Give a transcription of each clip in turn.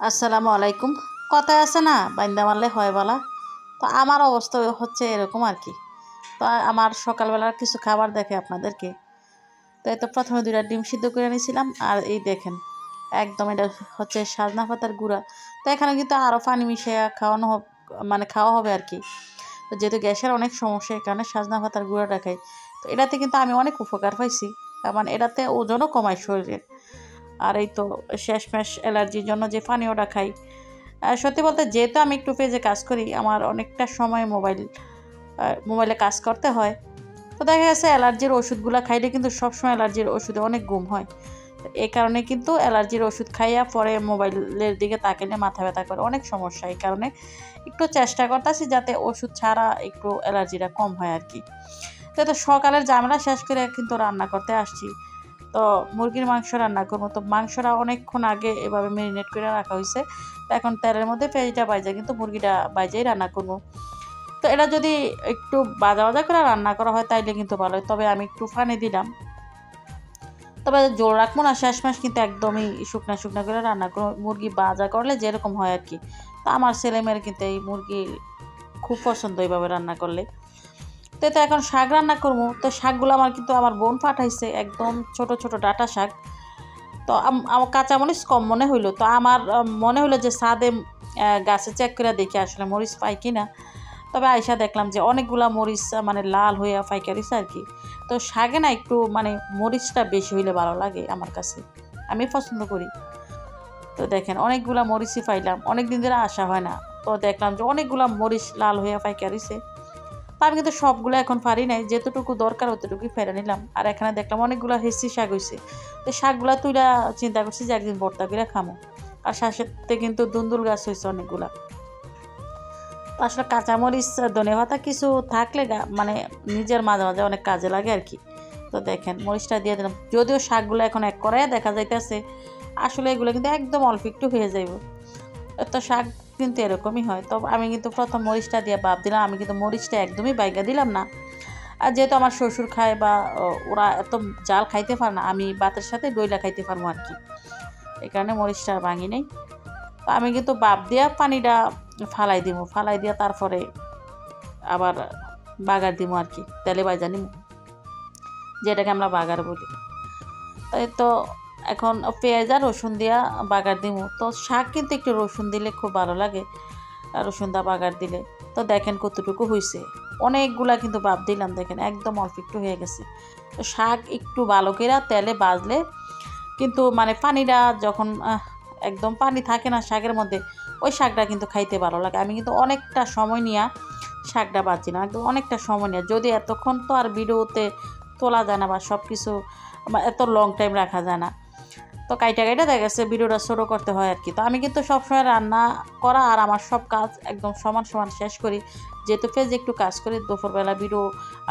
আসসালামু আলাইকুম। কথায় আছে না, বান্দা মারলে হয় বলা। তো আমার অবস্থা হচ্ছে এরকম আর কি। তো আমার সকালবেলার কিছু খাবার দেখে আপনাদেরকে। তো এই তো প্রথমে দুইটা ডিম সিদ্ধ করে নিয়েছিলাম, আর এই দেখেন, একদম এটা হচ্ছে সাজনা পাতার গুঁড়া। তো এখানে কিন্তু আরও পানি মিশিয়ে খাওয়ানো মানে খাওয়া হবে আর কি। তো যেহেতু গ্যাসের অনেক সমস্যা, এই কারণে সাজনা পাতার গুঁড়াটা খাই। তো এটাতে কিন্তু আমি অনেক উপকার পাইছি। মানে এটাতে ওজনও কমায় শরীরের। আর এই তো শেষমেশ অ্যালার্জির জন্য যে পানীয়টা খাই। সত্যি বলতে যেহেতু আমি একটু পেজে কাজ করি, আমার অনেকটা সময় মোবাইল মোবাইলে কাজ করতে হয়। তো দেখা গেছে অ্যালার্জির ওষুধগুলো খাইলে কিন্তু সবসময় অ্যালার্জির ওষুধে অনেক গুম হয়। এই কারণে কিন্তু অ্যালার্জির ওষুধ খাইয়া পরে মোবাইলের দিকে তাকালে মাথা ব্যথা করে অনেক সমস্যা। এই কারণে একটু চেষ্টা করতেছি যাতে ওষুধ ছাড়া একটু অ্যালার্জিটা কম হয় আর কি। তো সকালের জামেলা শেষ করে কিন্তু রান্না করতে আসছি। তো মুরগির মাংস রান্না করব। তো মাংসটা অনেকক্ষণ আগে এভাবে ম্যারিনেট করে রাখা হয়েছে। তো এখন তেলের মধ্যে পেঁয়াজটা বাইজা কিন্তু মুরগিটা বাইজেই রান্না করব। তো এটা যদি একটু বাজা বাজা করে রান্না করা হয়, তাইলে কিন্তু ভালো হয়। তবে আমি একটু ফানে দিলাম। তবে জোর রাখব না, শেষ মাস কিন্তু একদমই শুকনা শুকনা করে রান্না করব। মুরগি বাজা করলে যেরকম হয় আর কি। তো আমার ছেলেমেয়ের কিন্তু এই মুরগি খুব পছন্দ এইভাবে রান্না করলে। তো তো এখন শাক রান্না করব। তো শাকগুলো আমার কিন্তু আমার বোন পাঠাইছে, একদম ছোট ছোট ডাটা শাক। তো আমার কাঁচামরিচ কম মনে হইল। তো আমার মনে হলো যে সাদে গাছে চেক করে দেখি আসলে মরিচ পাই কি না তবে আয়সা দেখলাম যে অনেকগুলা মরিচ মানে লাল হয়ে ফাইকারিছে আর কি। তো শাকে না একটু মানে মরিচটা বেশি হইলে ভালো লাগে আমার কাছে। আমি পছন্দ করি। তো দেখেন অনেকগুলা মরিচই পাইলাম। অনেক দিন ধরে আসা হয় না। তো দেখলাম যে অনেকগুলা মরিচ লাল হয়ে ফাইকারিছে তা আমি কিন্তু সবগুলো এখন পারি নাই। যেতটুকু দরকার অতটুকুই ফেরে নিলাম। আর এখানে দেখলাম অনেকগুলো হেসি শাক হয়েছে তো শাকগুলা তুইলা চিন্তা করছি যে একদিন ভর্তা করে খামো। আর সাথে কিন্তু দুন্দুল গাছ হয়েছে অনেকগুলা। আসলে কাঁচামরিচ, ধনে পাতা কিছু থাকলে মানে নিজের মাঝে মাঝে অনেক কাজে লাগে আর কি। তো দেখেন, মরিচটা দিয়ে দিলাম। যদিও শাকগুলো এখন এক করাই দেখা যাইতেছে, আসলে এগুলো কিন্তু একদম অল্প একটু হয়ে যাইব। তো শাক কিন্তু এরকমই হয়। তো আমি কিন্তু প্রথম মরিচটা দিয়ে বাপ দিলাম। আমি কিন্তু মরিচটা একদমই বাইকা দিলাম না। আর যেহেতু আমার শ্বশুর খায় বা ওরা এত জাল খাইতে পারে না, আমি বাতের সাথে দইলা খাইতে পারব আর কি। এই কারণে মরিচটা ভাঙি নেই। তো আমি কিন্তু বাপ দিয়া পানিটা ফালাই দিব। ফালাই দিয়া তারপরে আবার বাগার দিব আর কি। তেলে বাজা নিব যেটাকে আমরা বাগার বলি। তাই তো এখন পেঁয়াজ আর রসুন দিয়া বাগার দিব তো শাক কিন্তু একটু রসুন দিলে খুব ভালো লাগে রসুন দা বাগার দিলে। তো দেখেন কতটুকু হয়েছে অনেকগুলা কিন্তু বাপ দিলাম, দেখেন একদম অল্প একটু হয়ে গেছে। তো শাক একটু ভালো করে তেলে বাজলে কিন্তু মানে পানিটা যখন একদম পানি থাকে না শাকের মধ্যে, ওই শাকটা কিন্তু খাইতে ভালো লাগে। আমি কিন্তু অনেকটা সময় নিয়ে শাকটা বাজি না, একদম অনেকটা সময় নিয়ে। যদি এতক্ষণ তো আর ভিডিওতে তোলা যায় না বা সব কিছু এত লং টাইম রাখা যায় না। তো কাইটা কাইটা দেখা গেছে ভিডিওটা ছোটো করতে হয় আর কি। তো আমি কিন্তু সবসময় রান্না করা আর আমার সব কাজ একদম সমান সমান শেষ করি। যেহেতু ফেজে একটু কাজ করি, দুপুরবেলা ভিডিও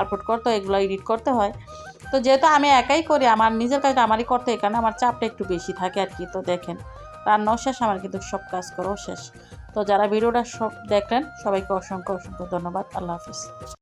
আপলোড করতে হয়, এগুলো এডিট করতে হয়। তো যেহেতু আমি একাই করি, আমার নিজের কাজটা আমারই করতে এখানে আমার চাপটা একটু বেশি থাকে আর কি। তো দেখেন, রান্নাও শেষ, আমার কিন্তু সব কাজ করাও শেষ। তো যারা ভিডিওটা সব দেখলেন, সবাইকে অসংখ্য অসংখ্য ধন্যবাদ। আল্লাহ হাফিজ।